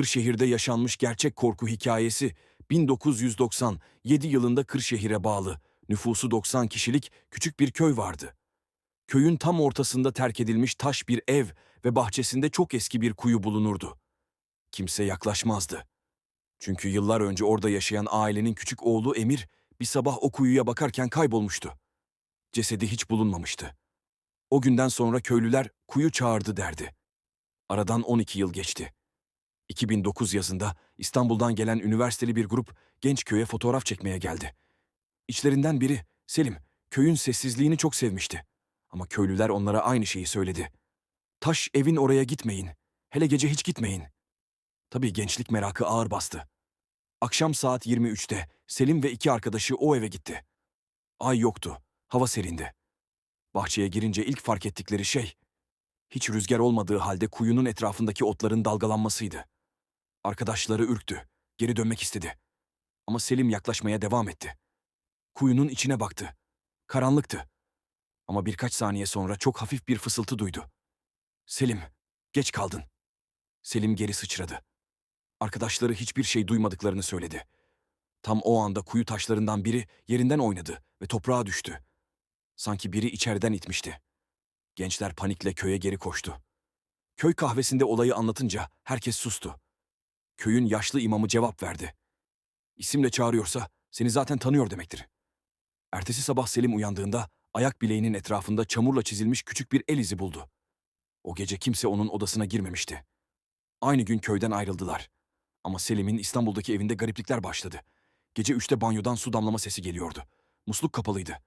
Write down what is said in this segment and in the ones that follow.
Kırşehir'de yaşanmış gerçek korku hikayesi 1997 yılında Kırşehir'e bağlı, nüfusu 90 kişilik küçük bir köy vardı. Köyün tam ortasında terk edilmiş taş bir ev ve bahçesinde çok eski bir kuyu bulunurdu. Kimse yaklaşmazdı. Çünkü yıllar önce orada yaşayan ailenin küçük oğlu Emir bir sabah o kuyuya bakarken kaybolmuştu. Cesedi hiç bulunmamıştı. O günden sonra köylüler kuyu çağırdı derdi. Aradan 12 yıl geçti. 2009 yazında İstanbul'dan gelen üniversiteli bir grup genç köye fotoğraf çekmeye geldi. İçlerinden biri Selim, köyün sessizliğini çok sevmişti. Ama köylüler onlara aynı şeyi söyledi. Taş evin oraya gitmeyin. Hele gece hiç gitmeyin. Tabii gençlik merakı ağır bastı. Akşam saat 23'te Selim ve iki arkadaşı o eve gitti. Ay yoktu, hava serindi. Bahçeye girince ilk fark ettikleri şey, hiç rüzgar olmadığı halde kuyunun etrafındaki otların dalgalanmasıydı. Arkadaşları ürktü, geri dönmek istedi. Ama Selim yaklaşmaya devam etti. Kuyunun içine baktı. Karanlıktı. Ama birkaç saniye sonra çok hafif bir fısıltı duydu. Selim, geç kaldın. Selim geri sıçradı. Arkadaşları hiçbir şey duymadıklarını söyledi. Tam o anda kuyu taşlarından biri yerinden oynadı ve toprağa düştü. Sanki biri içeriden itmişti. Gençler panikle köye geri koştu. Köy kahvesinde olayı anlatınca herkes sustu. Köyün yaşlı imamı cevap verdi. İsimle çağırıyorsa seni zaten tanıyor demektir. Ertesi sabah Selim uyandığında ayak bileğinin etrafında çamurla çizilmiş küçük bir el izi buldu. O gece kimse onun odasına girmemişti. Aynı gün köyden ayrıldılar. Ama Selim'in İstanbul'daki evinde gariplikler başladı. Gece üçte banyodan su damlama sesi geliyordu. Musluk kapalıydı.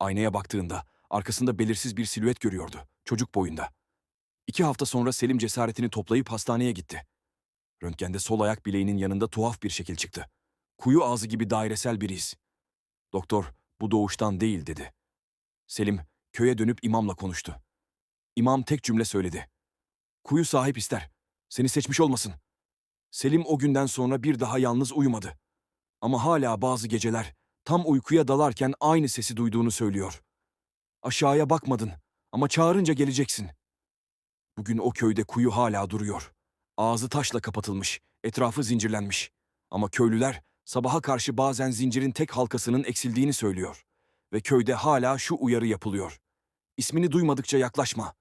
Aynaya baktığında arkasında belirsiz bir silüet görüyordu, çocuk boyunda. İki hafta sonra Selim cesaretini toplayıp hastaneye gitti. Röntgende sol ayak bileğinin yanında tuhaf bir şekil çıktı. Kuyu ağzı gibi dairesel bir iz. Doktor, bu doğuştan değil dedi. Selim, köye dönüp imamla konuştu. İmam tek cümle söyledi. Kuyu sahip ister. Seni seçmiş olmasın. Selim o günden sonra bir daha yalnız uyumadı. Ama hala bazı geceler tam uykuya dalarken aynı sesi duyduğunu söylüyor. Aşağıya bakmadın ama çağırınca geleceksin. Bugün o köyde kuyu hala duruyor. Ağzı taşla kapatılmış, etrafı zincirlenmiş. Ama köylüler sabaha karşı bazen zincirin tek halkasının eksildiğini söylüyor. Ve köyde hala şu uyarı yapılıyor. İsmini duymadıkça yaklaşma.